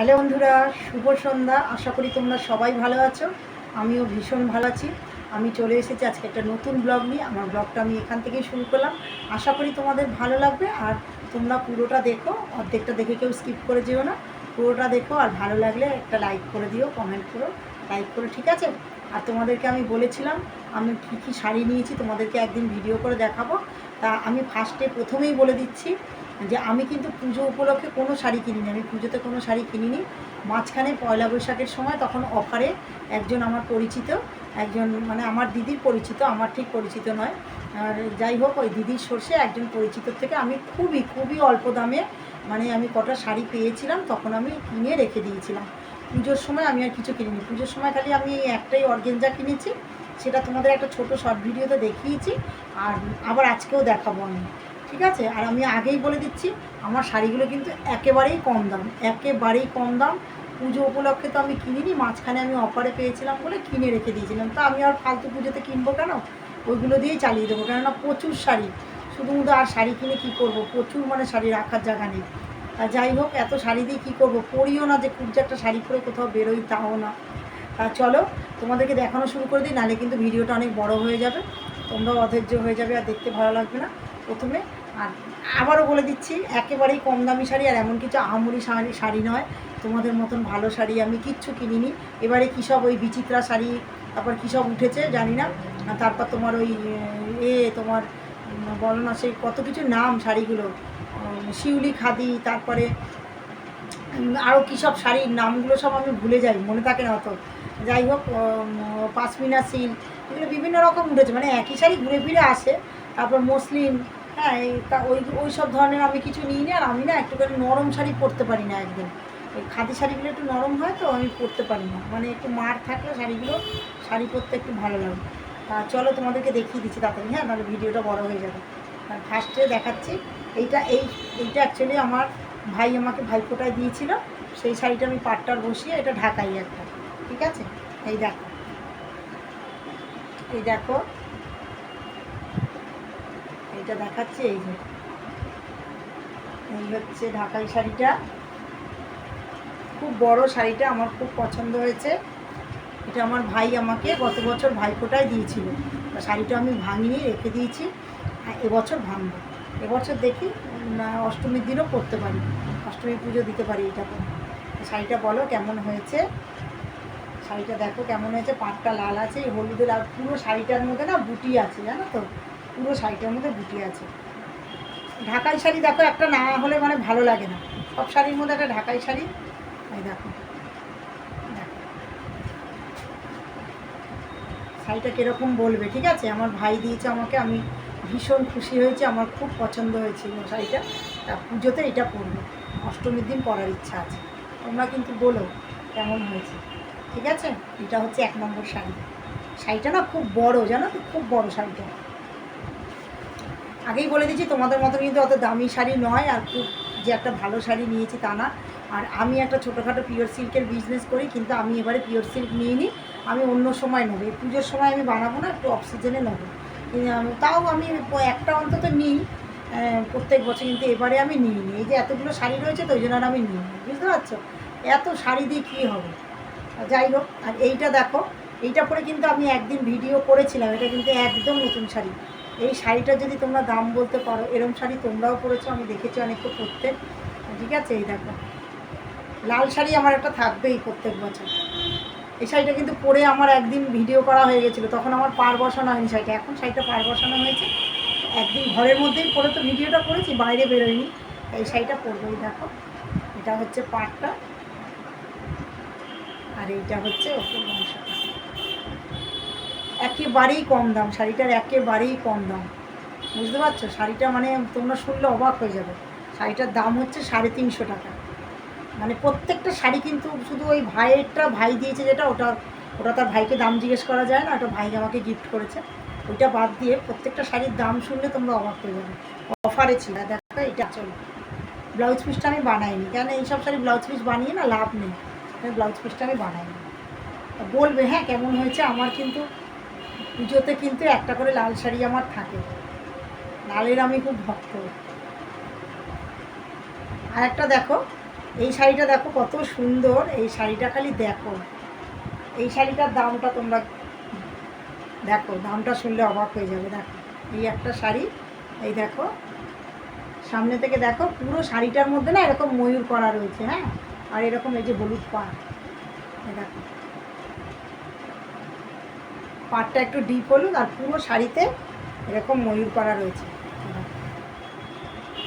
Hello বন্ধুরা, শুভ সন্ধ্যা। আশা করি তোমরা সবাই ভালো আছো। আমিও ভীষণ ভালো আছি। আমি চলে এসেছি আজকে একটা নতুন ব্লগ নিয়ে। আমার ব্লগটা আমি এখান থেকেই শুরু করলাম। আশা করি তোমাদের ভালো লাগবে। আর তোমরা পুরোটা দেখো। অর্ধেকটা দেখে কেউ স্কিপ করে যেও না। পুরোটা দেখো। আর ভালো লাগলে একটা লাইক করে দিও কমেন্ট করো লাইক করো, ঠিক আছে? আর তোমাদেরকে আমি বলেছিলাম, আমি কী কী শাড়ি নিয়েছি তোমাদেরকে একদিন ভিডিও করে দেখাবো। তা আমি ফার্স্টে প্রথমেই বলে দিচ্ছি যে আমি কিন্তু পুজো উপলক্ষে কোনো শাড়ি কিনিনি, আমি পুজোতে কোনো শাড়ি কিনিনি। মাঝখানে পয়লা বৈশাখের সময় তখন অফারে একজন আমার পরিচিত, একজন মানে আমার দিদির পরিচিত, আমার ঠিক পরিচিত নয়। আর যাই হোক, ওই দিদির সর্ষে একজন পরিচিত থেকে আমি খুবই খুবই অল্প দামে মানে আমি কটা শাড়ি পেয়েছিলাম, তখন আমি কিনে রেখে দিয়েছিলাম। পুজোর সময় আমি আর কিছু কিনিনি। পুজোর সময় খালি আমি একটাই অর্গেঞ্জা কিনেছি, সেটা তোমাদের একটা ছোট শর্ট ভিডিওতে দেখিয়েছি, আর আবার আজকেও দেখাবো আমি। ঠিক আছে? আর আমি আগেই বলে দিচ্ছি, আমার শাড়িগুলো কিন্তু একেবারেই কম দাম, একেবারেই কম দাম। পুজো উপলক্ষে তো আমি কিনিনি, মাঝখানে আমি অফারে পেয়েছিলাম বলে কিনে রেখে দিয়েছিলাম। তা আমি আর ফালতু পুজোতে কিনবো কেন? ওইগুলো দিয়েই চালিয়ে দেবো, কেননা প্রচুর শাড়ি। শুধুমুধু আর শাড়ি কিনে কি করব? প্রচুর মানে শাড়ি রাখার জায়গা নেই। আর যাই হোক, এত শাড়ি দিয়ে কী করব? পরিও না যে খুব যে একটা শাড়ি পরে কোথাও বেরোই, তাও না। তা চলো, তোমাদেরকে দেখানো শুরু করে দিই, নাহলে কিন্তু ভিডিওটা অনেক বড় হয়ে যাবে। তোমরাও অধৈর্য হয়ে যাবে, আর দেখতে ভালো লাগবে না। প্রথমে। আর আবারও বলে দিচ্ছি, একেবারেই কম দামি শাড়ি, আর এমন কিছু আহামরি শাড়ি শাড়ি নয়। তোমাদের মতন ভালো শাড়ি আমি কিচ্ছু কিনিনি। এবারে কী সব ওই বিচিত্রা শাড়ি, তারপর কী সব উঠেছে জানি না। তারপর তোমার ওই, এ, তোমার বলো না সেই কত কিছু নাম শাড়িগুলো। শিউলি খাদি, তারপরে আরও কী সব শাড়ির নামগুলো সব আমি ভুলে যাই, মনে থাকে না অত। যাই হোক পাশমিনা সিল্ক, এগুলো বিভিন্ন রকম উঠেছে। মানে একই শাড়ি ঘুরে ফিরে আসে। তারপর মসলিন হ্যাঁ তা ওই ওই সব ধরনের আমি কিছু নিই না আর আমি না একটুখানি নরম শাড়ি পরতে পারি না একদম এই খাদি শাড়িগুলো একটু নরম হয় তো, আমি পরতে পারি না। মানে একটু মার থাকলে শাড়িগুলো, শাড়ি পরতে একটু ভালো লাগে। তা চলো তোমাদেরকে দেখিয়ে দিচ্ছি তাড়াতাড়ি হ্যাঁ নাহলে ভিডিওটা বড় হয়ে যাবে। আর ফার্স্টে দেখাচ্ছি, এইটা, এই, এইটা অ্যাকচুয়ালি আমার ভাই আমাকে ভাইফোঁটায় দিয়েছিল। সেই শাড়িটা আমি পাটটার বসিয়ে, এটা ঢাকাই একটা, ঠিক আছে? এই দেখো। এই দেখো এইটা দেখাচ্ছে, এই যে। এই হচ্ছে ঢাকাই শাড়িটা। খুব বড় শাড়িটা, আমার খুব পছন্দ হয়েছে। এটা আমার ভাই আমাকে গত বছর ভাইফোঁটায় দিয়েছিল। শাড়িটা আমি ভাঙিয়ে রেখে দিয়েছি এবছর ভাঙবো। এবছর দেখি অষ্টমীর দিনও পরতে পারি। অষ্টমী পুজো দিতে পারি এটাকে। শাড়িটা বলো কেমন হয়েছে? শাড়িটা দেখো কেমন হয়েছে। পাটটা লাল আছে, এই হলুদের পুরো শাড়িটার মধ্যে না বুটি আছে, জানো তো? পুরো শাড়িটার মধ্যে বুটি আছে। ঢাকাই শাড়ি দেখো, একটা না হলে মানে ভালো লাগে না। সব শাড়ির মধ্যে একটা ঢাকাই শাড়ি। এই দেখো দেখো। শাড়িটা কীরকম বলবে, ঠিক আছে? আমার ভাই দিয়েছে আমাকে, আমি ভীষণ খুশি হয়েছে, আমার খুব পছন্দ হয়েছিল শাড়িটা। তা পুজোতে এটা পরবো। অষ্টমীর দিন পরার ইচ্ছা আছে। তোমরা কিন্তু বলো কেমন হয়েছে। ঠিক আছে? এটা হচ্ছে এক নম্বর শাড়ি। শাড়িটা না খুব বড়, জানো তো? খুব বড় শাড়িটা। আগেই বলে দিচ্ছি তোমাদের মতো কিন্তু অত দামি শাড়ি নয় আর খুব যে একটা ভালো শাড়ি নিয়েছি তা না। আর আমি একটা ছোটোখাটো পিওর সিল্কের বিজনেস করি, কিন্তু আমি এবারে পিওর সিল্ক নিইনি, আমি অন্য সময় নেব। পুজোর সময় আমি বানাবো না, একটু অফ সিজনে নেব তাও আমি একটা অন্তত নিই প্রত্যেক বছর, কিন্তু এবারে আমি নিইনি। এই যে এতগুলো শাড়ি রয়েছে তো, ওই জন্য আমি নিই বুঝতে পারছ? এত শাড়ি দিয়ে কী হবে? যাই হোক, আর এইটা দেখো, এইটা পরে কিন্তু আমি একদিন ভিডিও করেছিলাম, এটা কিন্তু একদম নতুন শাড়ি। এই শাড়িটা যদি তোমরা দাম বলতে পারো, এরম শাড়ি তোমরাও পরেছো, আমি দেখেছি অনেককে পরতে। ঠিক আছে, এই দেখো। লাল শাড়ি আমার একটা থাকবেই প্রত্যেক বছর। এই শাড়িটা কিন্তু পরে আমার একদিন ভিডিও করা হয়ে গেছিল, তখন আমার পার বসানো হয়নি শাড়িটা। এখন শাড়িটা পার বসানো হয়েছে। একদিন ঘরের মধ্যেই পরে তো ভিডিওটা করেছি, বাইরে বেরোয়নি। এই শাড়িটা পরবোই দেখো। এটা হচ্ছে পাটটা। আর এইটা হচ্ছে ওপর অংশটা। একেবারেই কম দাম, শাড়িটার একেবারেই কম দাম। বুঝতে পারছ? শাড়িটা মানে তোমরা শুনলে অবাক হয়ে যাবে। শাড়িটার দাম হচ্ছে সাড়ে তিনশো টাকা। মানে প্রত্যেকটা শাড়ি কিন্তু শুধু ওই ভাইয়েরটা ভাই দিয়েছে যেটা, ওটা ওটা তার ভাইকে দাম জিজ্ঞেস করা যায় না, ওটা ভাই আমাকে গিফট করেছে। ওইটা বাদ দিয়ে প্রত্যেকটা শাড়ির দাম শুনলে তোমরা অবাক হয়ে যাবে। অফারে ছিল। দেখো এটা চলো। ব্লাউজ পিসটা আমি বানাইনি। কেন এইসব শাড়ি ব্লাউজ পিস বানিয়ে না লাভ নেই। ব্লাউজ পিসটা আমি বানাইনি। বলবে হ্যাঁ কেমন হয়েছে? আমার কিন্তু পুজোতে কিন্তু একটা করে লাল শাড়ি আমার থাকে। লালের আমি খুব ভক্ত। আর একটা দেখো, এই শাড়িটা দেখো কত সুন্দর, এই শাড়িটা খালি দেখো। এই শাড়িটার দামটা তোমরা দেখো, দামটা শুনলে অবাক হয়ে যাবে, দেখো। এই একটা শাড়ি, এই দেখো। সামনে থেকে দেখো, পুরো শাড়িটার মধ্যে না এরকম ময়ূর করা রয়েছে হ্যাঁ? আর এরকম এই যে হলুদ পা দেখো। পাড়টা একটু ডিপ হলুদ আর পুরো শাড়িতে এরকম ময়ূর করা রয়েছে।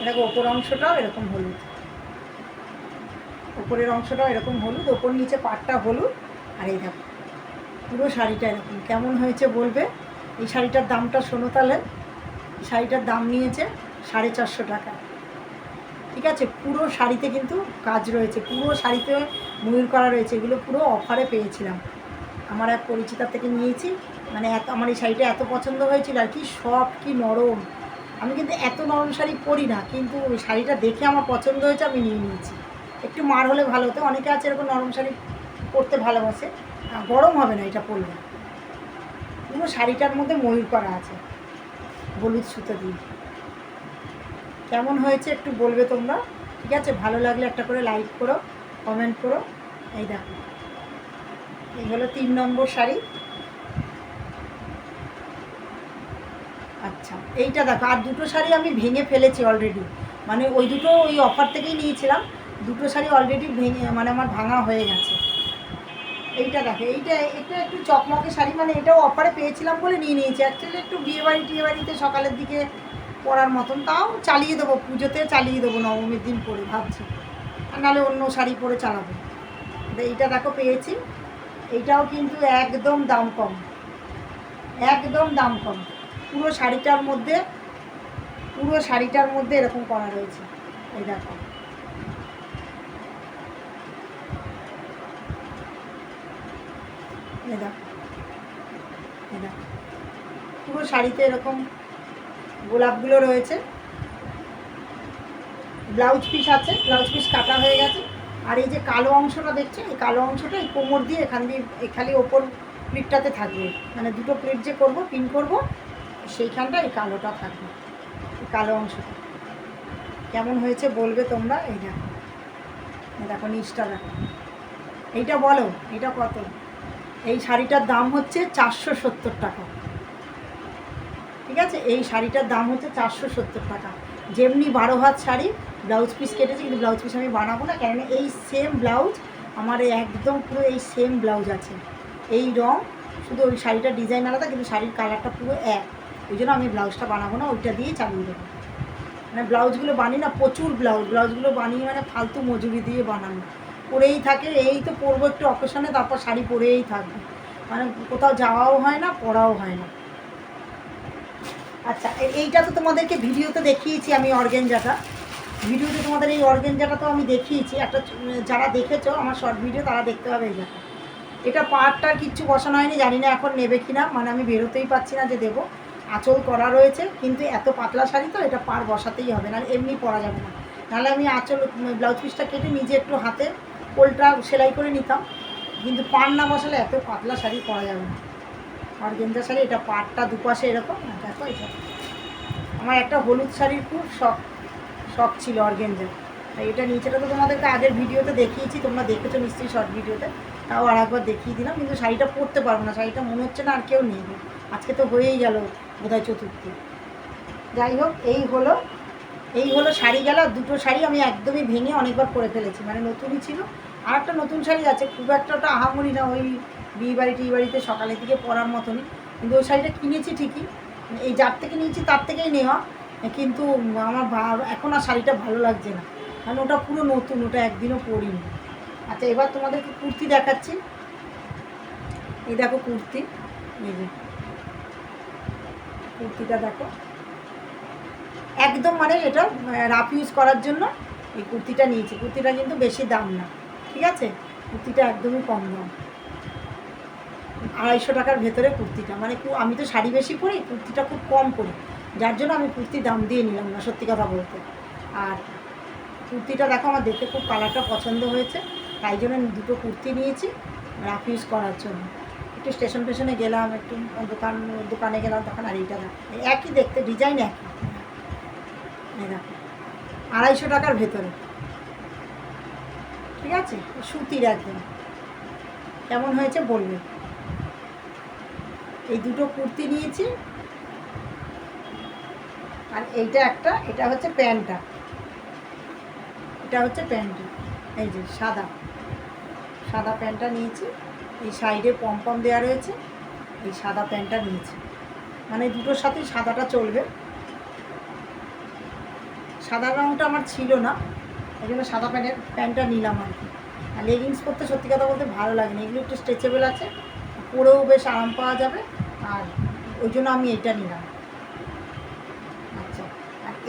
দেখো। ওপর অংশটাও এরকম হলুদ। ওপরের অংশটাও এরকম হলুদ, ওপর নিচে পাটটা হলুদ। আর এই দেখো, পুরো শাড়িটা এরকম। কেমন হয়েছে বলবে? এই শাড়িটার দামটা শোনো তাহলে। এই শাড়িটার দাম নিয়েছে সাড়ে চারশো টাকা। ঠিক আছে, পুরো শাড়িতে কিন্তু কাজ রয়েছে, পুরো শাড়িতে ময়ূর করা রয়েছে, এগুলো পুরো অফারে পেয়েছিলাম। আমার এক পরিচিতার থেকে নিয়েছি। মানে এত, আমার এই শাড়িটা এত পছন্দ হয়েছিল আর কি সফট, কি নরম। আমি কিন্তু এত নরম শাড়ি পরি না, কিন্তু ওই শাড়িটা দেখে আমার পছন্দ হয়েছে, আমি নিয়ে নিয়েছি। একটু মার হলে ভালো হতো, অনেকে আছে এরকম নরম শাড়ি পরতে ভালোবাসে। গরম হবে না, এটা পরলে। পুরো শাড়িটার মধ্যে ময়ূর করা আছে, হলুদ সুতো দিয়ে। কেমন হয়েছে একটু বলবে তোমরা? ঠিক আছে? ভালো লাগলে একটা করে লাইক করো কমেন্ট করো। এই দেখো। এই হলো তিন নম্বর শাড়ি। আচ্ছা এইটা দেখো, আর দুটো শাড়ি আমি ভেঙে ফেলেছি অলরেডি মানে ওই দুটো ওই অফার থেকেই নিয়েছিলাম, দুটো শাড়ি অলরেডি ভেঙে মানে আমার ভাঙা হয়ে গেছে। এইটা দেখো, এইটা এটা একটু চকমকে শাড়ি মানে এটাও অফারে পেয়েছিলাম বলে নিয়ে নিয়েছি। অ্যাকচুয়ালি একটু বিয়ে বাড়ি টিয়ে বাড়িতে সকালের দিকে পরার মতন, তাও চালিয়ে দেবো, পুজোতে চালিয়ে দেবো, নবমীর দিন পরে, ভাবছি। আর নাহলে অন্য শাড়ি পরে চালাবো। এইটা দেখো পেয়েছি। এইটাও কিন্তু একদম দাম কম। একদম দাম কম। পুরো শাড়িটার মধ্যে, পুরো শাড়িটার মধ্যে এরকম করা রয়েছে। এই দেখো। পুরো শাড়িতে এরকম গোলাপগুলো রয়েছে। ব্লাউজ পিস আছে, ব্লাউজ পিস কাটা হয়ে গেছে। আর এই যে কালো অংশটা দেখছ এই কালো অংশটা এই কোমর দিয়ে এখান দিয়ে খালি ওপর প্লেটটাতে থাকবে। মানে দুটো প্লেট যে করব পিন করব সেইখানটা এই কালোটা থাকবে। কালো অংশটা। কেমন হয়েছে বলবে তোমরা? এই দেখো। দেখো, নিচটা দেখো। এইটা বলো এটা কত? এই শাড়িটার দাম হচ্ছে চারশো সত্তর টাকা। ঠিক আছে? এই শাড়িটার দাম হচ্ছে চারশো সত্তর টাকা। যেমনি বারো হাত শাড়ি ব্লাউজ পিস কেটেছি, কিন্তু ব্লাউজ পিস আমি বানাবো না কেন এই সেম ব্লাউজ, আমার একদম পুরো এই সেম ব্লাউজ আছে। এই রং, শুধু ওই শাড়িটার ডিজাইন আলাদা, কিন্তু শাড়ির কালারটা পুরো এক। ওই জন্য আমি ব্লাউজটা বানাবো না, ওইটা দিয়েই চালিয়ে দেবো। মানে ব্লাউজগুলো বানিয়ে না, প্রচুর ব্লাউজ। ব্লাউজগুলো বানিয়ে মানে ফালতু মজুরি দিয়ে বানানো। পরেই থাকে, এই তো পরবো একটু অকেশনে তারপর শাড়ি পরেই থাকবে। মানে কোথাও যাওয়াও হয় না, পরাও হয় না। আচ্ছা এইটা তো তোমাদেরকে ভিডিওতে দেখিয়েছি আমি অর্গেঞ্জাটা। ভিডিওতে তোমাদের এই অর্গেঞ্জাটা তো আমি দেখিয়েছি। একটা, যারা দেখেছ, আমার শর্ট ভিডিও তারা দেখতে পাবে এই এটা পাড়টার কিচ্ছু বসানো হয়নি, জানি না এখন নেবে কিনা। মানে আমি বেরোতেই পাচ্ছি না যে দেবো। আঁচল করা রয়েছে, কিন্তু এত পাতলা শাড়ি তো এটা পাড় বসাতেই হবে না এমনি পরা যাবে না। নাহলে আমি আঁচল ব্লাউজ পিসটা কেটে নিজে একটু হাতে পোলটা সেলাই করে নিতাম। কিন্তু পাড় না বসালে এত পাতলা শাড়ি পরা যাবে না। আর গেঞ্জা শাড়ি, এটা পাড়টা দুপাশে এরকম দেখো এটা। আমার একটা হলুদ শাড়ির খুব শখ। শখ ছিল অর্গেঞ্জা এটা নিচেটা তো তোমাদেরকে আগের ভিডিওতে দেখিয়েছি, তোমরা দেখেছ নিশ্চয়ই শর্ট ভিডিওতে। তাও আর একবার দেখিয়ে দিলাম, কিন্তু শাড়িটা পরতে পারব না, শাড়িটা মনে হচ্ছে না আর কেউ নেবে আজকে তো হয়েই গেল বোধহয় চতুর্থী। যাই হোক, এই হলো এই হলো শাড়ি গেল দুটো শাড়ি আমি একদমই ভেঙে অনেকবার পরে ফেলেছি। মানে নতুনই ছিল। আর একটা নতুন শাড়ি আছে, খুব একটা ওটা আহামরি না, ওই বিয়ে বাড়ি টিয়ে বাড়িতে সকালের দিকে পরার মতনই। কিন্তু ওই শাড়িটা কিনেছি ঠিকই এই যার থেকে নিয়েছি তার থেকেই নেওয়া। কিন্তু আমার এখন আর শাড়িটা ভালো লাগছে না। কারণ ওটা পুরো নতুন, ওটা একদিনও পরিনি। আচ্ছা এবার তোমাদেরকে কুর্তি দেখাচ্ছি। এই দেখো কুর্তি। এই কুর্তিটা দেখো। একদম মানে এটা রাফ ইউজ করার জন্য এই কুর্তিটা নিয়েছি। কুর্তিটা কিন্তু বেশি দাম না, ঠিক আছে? কুর্তিটা একদমই কম দাম। আড়াইশো টাকার ভেতরে কুর্তিটা। মানে আমি তো শাড়ি বেশি পরি, কুর্তিটা খুব কম পরি। যার জন্য আমি কুর্তির দাম দিয়ে নিলাম না, সত্যি কথা বলতে। আর কুর্তিটা দেখো, আমার দেখতে খুব কালারটা পছন্দ হয়েছে, তাই জন্য আমি দুটো কুর্তি নিয়েছি রাফ ইউজ করার জন্য। একটু স্টেশন ফেশনে গেলাম, একটু দোকান, দোকানে গেলাম, তখন আর এইটা একই দেখতে, ডিজাইন একই। আড়াইশো টাকার ভেতরে। ঠিক আছে? সুতির একদম। কেমন হয়েছে বলবে? এই দুটো কুর্তি নিয়েছি আর এইটা একটা, এটা হচ্ছে প্যান্টটা। এটা হচ্ছে প্যান্টটা। এই যে, সাদা। সাদা প্যান্টটা নিয়েছি। এই সাইডে পম্পম দেওয়া রয়েছে। এই সাদা প্যান্টটা নিয়েছি। মানে দুটোর সাথেই সাদাটা চলবে। সাদা রঙটা আমার ছিল না। ওই জন্য সাদা প্যান্টের, প্যান্টটা নিলাম আর কি। আর লেগিংস করতে সত্যি কথা বলতে ভালো লাগে না এগুলো একটু স্ট্রেচেবল আছে। পরেও বেশ আরাম পাওয়া যাবে। আর ওই জন্য আমি এইটা নিলাম।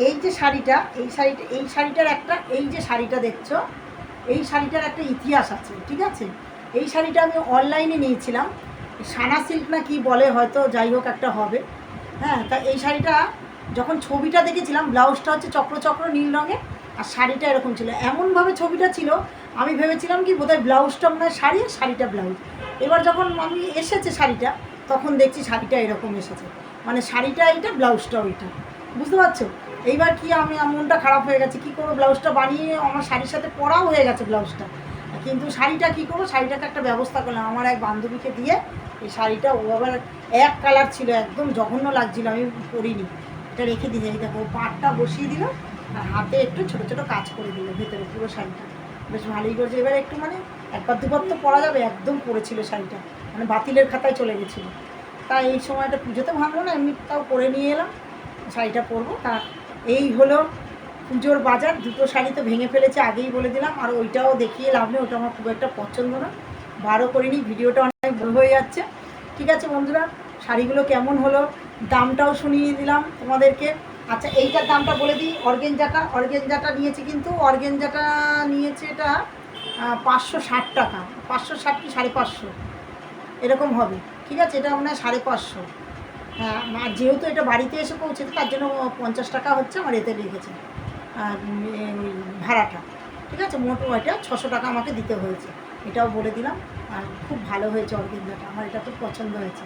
এই যে শাড়িটা, এই শাড়িটা, এই শাড়িটার একটা, এই যে শাড়িটা দেখছ, এই শাড়িটার একটা ইতিহাস আছে, ঠিক আছে? এই শাড়িটা আমি অনলাইনে নিয়েছিলাম। সানা সিল্ক না কি বলে, হয়তো যাই হোক একটা হবে। হ্যাঁ তা এই শাড়িটা যখন ছবিটা দেখেছিলাম, ব্লাউজটা হচ্ছে চক্র চক্র নীল রঙের, আর শাড়িটা এরকম ছিল। এমনভাবে ছবিটা ছিল, আমি ভেবেছিলাম কি বোধহয় ব্লাউজটা মনে হয় শাড়ি, আর শাড়িটা ব্লাউজ। এবার যখন আমি এসেছে শাড়িটা, তখন দেখছি শাড়িটা এরকম এসেছে। মানে শাড়িটা এইটা, ব্লাউজটা ওইটা। বুঝতে পারছ? এইবার কি আমি মনটা খারাপ হয়ে গেছে, কী করব? ব্লাউজটা বানিয়ে আমার শাড়ির সাথে পরাও হয়ে গেছে ব্লাউজটা। কিন্তু শাড়িটা কী করব? শাড়িটাকে একটা ব্যবস্থা করলাম। আমার এক বান্ধবীকে দিয়ে এই শাড়িটা, ও আবার এক কালার ছিল, একদম জঘন্য লাগছিল, আমি পরিনি। এটা রেখে দিয়ে যাই দেখো পাটটা বসিয়ে দিল, আর হাতে একটু ছোটো ছোটো কাজ করে দিল ভেতরে পুরো শাড়িটা। বেশ ভালোই করেছে। এবার একটু মানে একবার দুবার তো পরা যাবে, একদম পরেছিল শাড়িটা। মানে বাতিলের খাতায় চলে গেছিল। তাই এই সময়টা পুজোতে ভাবলো না এমনি তাও পরে নিয়ে এলাম, শাড়িটা পরবো। তা এই হলো পুজোর বাজার। দুটো শাড়ি তো ভেঙে ফেলেছে, আগেই বলে দিলাম। আর ওইটাও দেখিয়ে লাভ নেই, ওটা আমার খুব একটা পছন্দ না। বারও করিনি, ভিডিওটা অনেক বড় হয়ে যাচ্ছে। ঠিক আছে বন্ধুরা, শাড়িগুলো কেমন হলো দামটাও শুনিয়ে দিলাম তোমাদেরকে। আচ্ছা এইটার দামটা বলে দিই, অর্গেঞ্জাটা। অর্গেঞ্জাটা নিয়েছি কিন্তু, অর্গেঞ্জাটা নিয়েছে এটা পাঁচশো ষাট টাকা। পাঁচশো ষাট কি সাড়ে পাঁচশো? এরকম হবে। ঠিক আছে, এটা মনে হয় সাড়ে পাঁচশো। আর যেহেতু এটা বাড়িতে এসে পৌঁছেছে, তার জন্য পঞ্চাশ টাকা হচ্ছে আমার এতে লেগেছে ভাড়াটা। ঠিক আছে? মোট ওইটা ছশো টাকা আমাকে দিতে হয়েছে। এটাও বলে দিলাম। আর খুব ভালো হয়েছে অর্গেঞ্জাটা আমার এটা খুব পছন্দ হয়েছে।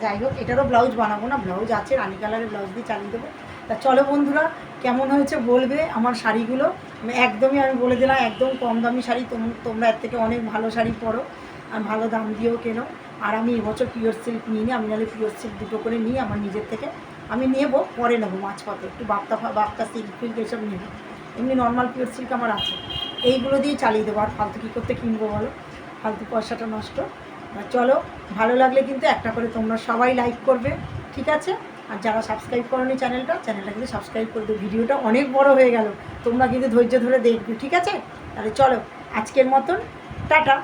যাই হোক, এটারও ব্লাউজ বানাবো না। ব্লাউজ আছে, রানি কালারের ব্লাউজ দিয়ে চালিয়ে দেবো। তা চলো বন্ধুরা, কেমন হয়েছে বলবে আমার শাড়িগুলো? একদমই, আমি বলে দিলাম, একদম কম দামি শাড়ি। তোম- তোমরা এর থেকে অনেক ভালো শাড়ি পরো। আর ভালো দাম দিয়েও কেনো। আর আমি এবছর পিওর সিল্ক নিয়ে নিই আমি নাহলে পিওর সিল্ক দুটো করে নিই আমার নিজের থেকে আমি নেব, পরে নেব মাছ পাতে একটু বাপ্তা বাপ্তা সিল্ক ফিল্ক এসব নেব এমনি নর্মাল পিওর সিল্ক আমার আছে। এইগুলো দিয়ে চালিয়ে দেবো। আর ফালতু কী করতে কিনবো বলো? ফালতু পয়সাটা নষ্ট। চলো, ভালো লাগলে কিন্তু একটা করে তোমরা সবাই লাইক করবে, ঠিক আছে? আর যারা সাবস্ক্রাইব করোনি চ্যানেলটা চ্যানেলটা কিন্তু সাবস্ক্রাইব করে দেবে ভিডিওটা অনেক বড় হয়ে গেল। তোমরা কিন্তু ধৈর্য ধরে দেখবে, ঠিক আছে? তাহলে চলো, আজকের মতন, টাটা।